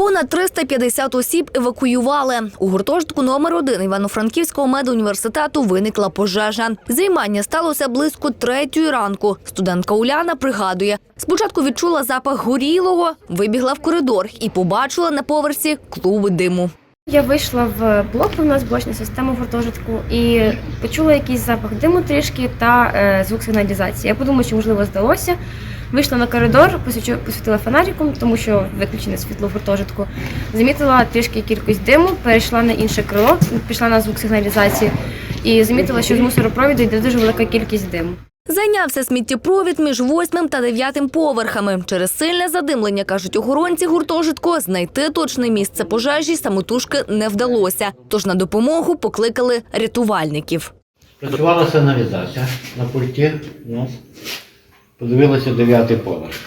Понад 350 осіб евакуювали. У гуртожитку номер 1 Івано-Франківського медуніверситету виникла пожежа. Займання сталося близько третьої ранку. Студентка Уляна пригадує, спочатку відчула запах горілого, вибігла в коридор і побачила на поверсі клуби диму. Я вийшла в блок, у нас блочна система гуртожитку, і почула якийсь запах диму трішки та е, звук сигналізації. Я подумала, що можливо здалося. Вийшла на коридор, посвітила фонариком, тому що виключене світло в гуртожитку. Замітила трішки кількість диму, перейшла на інше крило, пішла на звук сигналізації і замітила, що з мусоропровіду йде дуже велика кількість диму. Зайнявся сміттєпровід між восьмим та дев'ятим поверхами. Через сильне задимлення, кажуть охоронці гуртожитку, знайти точне місце пожежі самотужки не вдалося. Тож на допомогу покликали рятувальників. Працювала сигналізація на пульті у Подивилися дев'ятий поверх.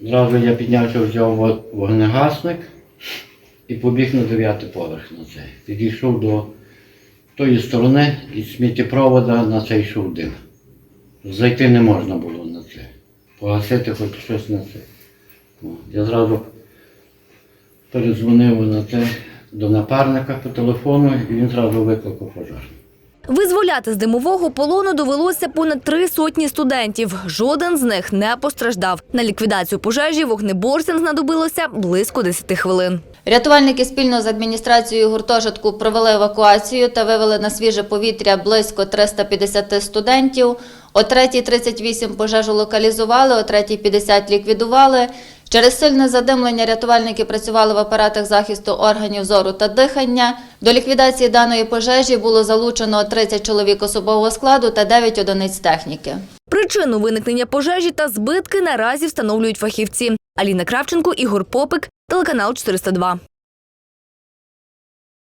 Зразу я піднявся, взяв вогнегасник і побіг на дев'ятий поверх на цей. Підійшов до тої сторони і сміттєпровода на цей йшов дим. Зайти не можна було на це. Погасити хоч щось на це. Я зразу передзвонив на це до напарника по телефону і він зразу викликав пожежну. Визволяти з димового полону довелося понад три сотні студентів. Жоден з них не постраждав. На ліквідацію пожежі вогнеборцям знадобилося близько 10 хвилин. Рятувальники спільно з адміністрацією гуртожитку провели евакуацію та вивели на свіже повітря близько 350 студентів. О 3.38 пожежу локалізували, о 3.50 ліквідували. Через сильне задимлення рятувальники працювали в апаратах захисту органів зору та дихання. До ліквідації даної пожежі було залучено 30 чоловік особового складу та 9 одиниць техніки. Причину виникнення пожежі та збитки наразі встановлюють фахівці. Аліна Кравченко, Ігор Попик, телеканал 402.